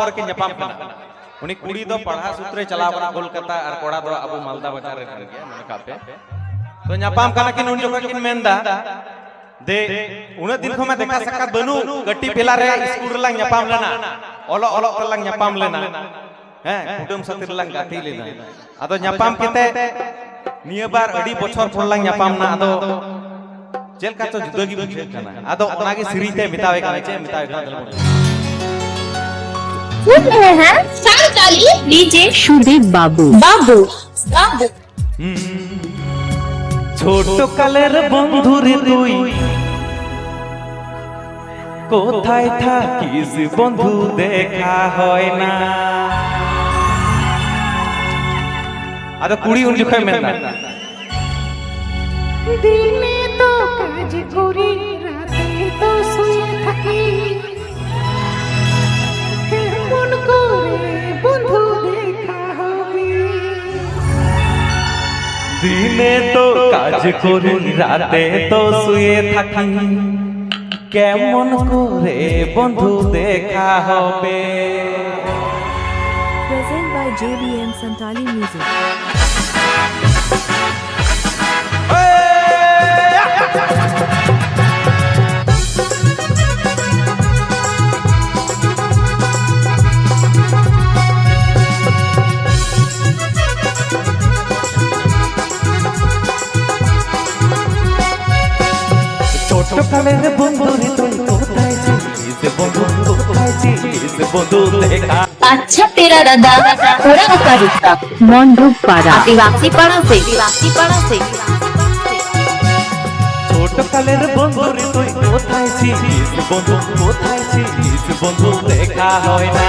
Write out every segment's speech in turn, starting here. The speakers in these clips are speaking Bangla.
ᱯᱚᱨ ᱠᱤᱱ ᱧᱟᱯᱟᱢ ᱠᱟᱱᱟ ᱩᱱᱤ ᱠᱩᱲᱤ ᱫᱚ ᱯᱟᱲᱦᱟᱜ ᱥᱩᱛᱨᱮ ᱪᱟᱞᱟᱣ ᱠᱟᱱᱟ ᱠᱳᱞᱠᱟᱛᱟ ᱟᱨ ᱠᱚᱲᱟ ᱫᱚ ᱟᱵᱚ ᱢᱟᱞᱫᱟ ᱵᱟᱡᱟᱨ ᱨᱮ ᱠᱟᱱ ᱜᱮᱭᱟ ᱢᱚᱱᱮ ᱠᱟᱜ ᱯᱮ ᱛᱚ ᱧᱟᱯᱟᱢ ᱠᱟᱱᱟ ᱠᱤᱱ ᱩᱱ ᱡᱚᱠᱷᱚᱱ ᱠᱤᱱ ᱢᱮᱱᱫᱟ ᱫᱮ ᱩᱱᱟᱹᱜ ᱫᱤᱱ ᱠᱷᱚᱱ ᱢᱟ ᱫᱮᱠᱷᱟ ᱥᱟᱠᱟᱛ ᱵᱟᱹᱱᱩᱜ ᱠᱟᱹᱴᱤ ᱵᱮᱞᱟ ᱨᱮ ᱤᱥᱠᱩᱞ ᱨᱮᱞᱟᱝ ᱧᱟᱯᱟᱢ ᱞᱮᱱᱟ ᱚᱞᱚᱜ ᱚᱞᱚᱜ ᱛᱮᱞᱟᱝ ᱧᱟᱯᱟᱢ ᱞᱮᱱᱟ ᱦᱮᱸ ᱠᱩᱴᱟᱹᱢ ᱥᱟᱹᱛᱤ ᱨᱮᱞᱟᱝ ᱜᱟᱛᱮ ᱞᱮᱱᱟ ᱟᱫᱚ ᱧᱟᱯᱟᱢ ᱠᱟᱛᱮ ᱱᱤᱭᱟᱹ ᱵᱟᱨ ᱟᱹᱰᱤ ᱵᱚᱪᱷᱚᱨ ᱯᱚᱨ ᱞᱟᱝ ᱧᱟᱯᱟᱢ ᱱᱟ ᱟᱫᱚ ᱪᱮᱫ ᱞᱮᱠᱟ ᱪᱚ ᱡᱩᱫᱟᱹ ᱜᱮ ᱵᱩᱡᱷᱟᱹᱜ ᱠᱟᱱᱟ ᱟᱫᱚ ᱚᱱᱟᱜᱮ ᱥᱮᱨᱮᱧ te ᱢᱮᱛᱟᱣᱮ ᱠᱟᱱᱟ ᱪᱮᱫ ᱢᱮᱛᱟᱣᱮ ᱠᱟᱱᱟ সাঁওতালি হ্যাঁ, হ্যাঁ। নিজে সুদেব বাবু। বাবু। বাবু। ছোট কালের বন্ধু রে তুই কোথায় থাকিস বন্ধু দেখা হয় না। আর কুড়ি উনি খাই মেলা। দিনে তো কাজ করি। দিনে তো কাজ করি রাতে তো শুয়ে থাকি। কেমন করে বন্ধু দেখা হবে? Present by JBM Santali Music. সালের বন্ধু রে তুই কোথায় ছিলিস? বন্ধু কোথায় ছিলিস? বন্ধু আচ্ছা তেরা দাদা ওরা কারুতা মন্ডুক পাড়া। আদিবাসী পাড়া সে আদিবাসী পাড়া সে। ছোট কালের বন্ধু রে তুই কোথায় ছিলিস? বন্ধু কোথায় ছিলিস? বন্ধু দেখা হয় না।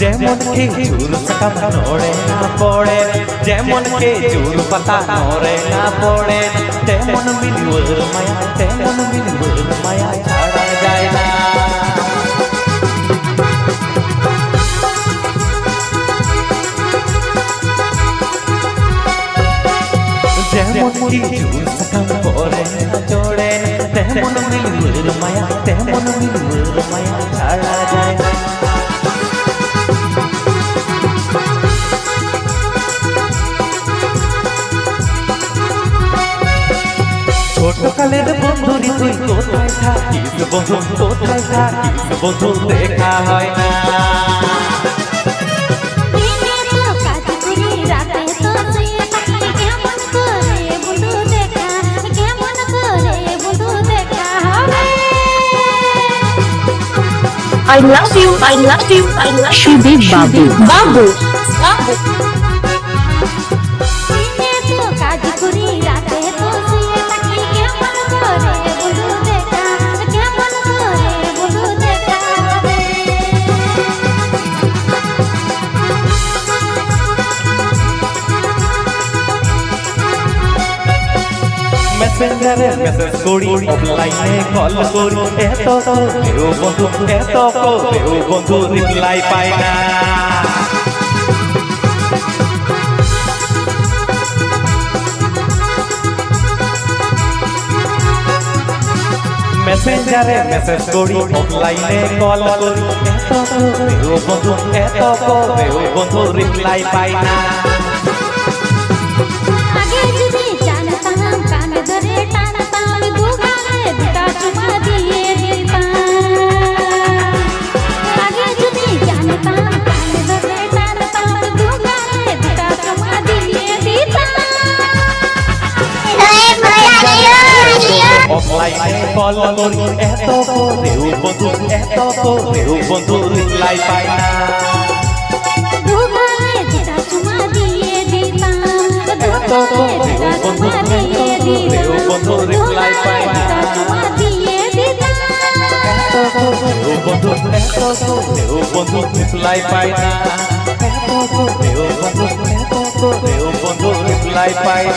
যেমন খেজুর সাকাম নড়ে না পড়ে, যেমন খেজুর পাতা নড়ে না পড়ে, তেমন মিলুর মায়া, তেমন মিলুর মায়া ছাড়া যায় না। যেমন খেজুর সাকাম পড়ে না চড়ে, তেমন মিলুর মায়া, তেমন মিলুর মায়া ছাড়া যায় না। তুই কোথায় থাকিস বন্ধু কোথায় থাকিস বন্ধু দেখা হয় না I love you, I love you, I love you. Shubib Babu. Babu. Babu. মেসেঞ্জারে মেসেজ করি অফলাইনে কল করি এত কেউ বন্ধু এত কেউ বন্ধু রিপ্লাই পায় না মেসেঞ্জারে মেসেজ করি অফলাইনে কল করি এত কেউ বন্ধু এত কেউ বন্ধু রিপ্লাই পায় না এত পরেও বন্ধু, এত পরেও বন্ধু লাই পায় না এত পরেও বন্ধু লাই পায় না এত পরেও বন্ধু এত পরেও বন্ধু লাই পায়